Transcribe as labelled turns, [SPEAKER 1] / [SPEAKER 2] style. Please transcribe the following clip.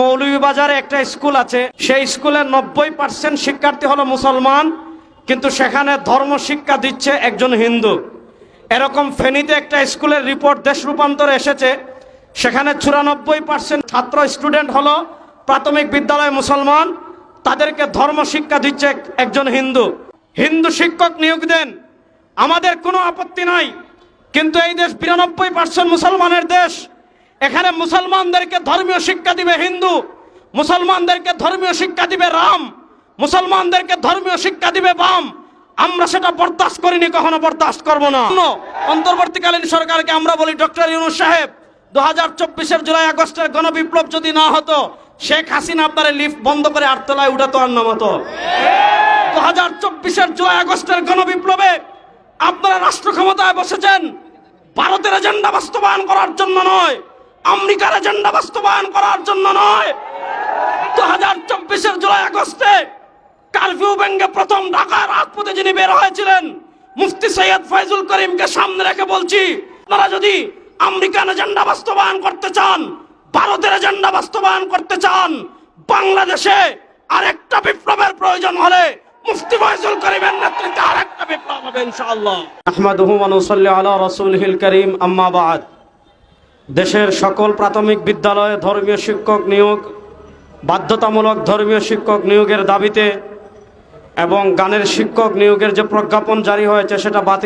[SPEAKER 1] মৌলভীবাজারে একটা স্কুল আছে। সেই স্কুলের নব্বই পার্সেন্ট শিক্ষার্থী হলো মুসলমান, কিন্তু সেখানে ধর্ম শিক্ষা দিচ্ছে একজন হিন্দু। এরকম ফেনীতে একটা স্কুলের রিপোর্ট দেশ রূপান্তরে এসেছে। সেখানে চুরানব্বই পার্সেন্ট ছাত্র স্টুডেন্ট হলো প্রাথমিক বিদ্যালয় মুসলমান। তাদেরকে ধর্ম শিক্ষা দিচ্ছে একজন হিন্দু। হিন্দু শিক্ষক নিয়োগ দেন। আমাদের কোনো আপত্তি নাই। কিন্তু এই দেশ বিরানব্বই পার্সেন্ট মুসলমানের দেশ। এখানে মুসলমানদেরকে ধর্মীয় শিক্ষা দিবে হিন্দু, মুসলমানদেরকে ধর্মীয় শিক্ষা দিবে রাম, মুসলমানদেরকে ধর্মীয় শিক্ষা দিবে বাম। আমরা সেটা বরদাস্ত করিনি, কখনো বরদাস্ত করব না। অন্তর্বর্তীকালীন সরকারকে আমরা বলি ডক্টর ইউনুস সাহেব দু হাজার চব্বিশের জুলাই আগস্টের গণবিপ্লব যদি না হতো, শেখ হাসিনা আপনার লিফট বন্ধ করে আটতলায় উঠাতো আর নামাতো। দু হাজার চব্বিশের জুলাই আগস্টের গণবিপ্লবে আপনারা রাষ্ট্র ক্ষমতায় বসেছেন, ভারতের এজেন্ডা বাস্তবায়ন করার জন্য নয়। আমেরিকার এজেন্ডা বাস্তবায়ন করার জন্য নয়। দু হাজার চব্বিশের জুলাই আগস্টে কারফিউ ব্যাঙ্গে প্রথম ঢাকার রাজপথে যিনি বের হয়েছিলেন, মুফতি সৈয়দ ফয়জুল করিমকে সামনে রেখে বলছি, আপনারা যদি আমেরিকান এজেন্ডা বাস্তবায়ন করতে চান, ভারতের এজেন্ডা বাস্তবায়ন করতে চান, বাংলাদেশে আরেকটা বিপ্লবের প্রয়োজন হলে মুফতি ফয়জুল করিমের নেতৃত্বে আরেকটা বিপ্লব হবে ইনশাআল্লাহ। আহমাদুহু ওয়া নুসাল্লি আলা রাসূলিহিল কারীম, আম্মা বাদ। দেশের সকল প্রাথমিক বিদ্যালয়ে ধর্মীয় শিক্ষক নিয়োগ, বাধ্যতামূলক ধর্মীয় শিক্ষক নিয়োগের দাবিতে এবং গানের শিক্ষক নিয়োগের যে প্রজ্ঞাপন জারি হয়েছে সেটা বাতিল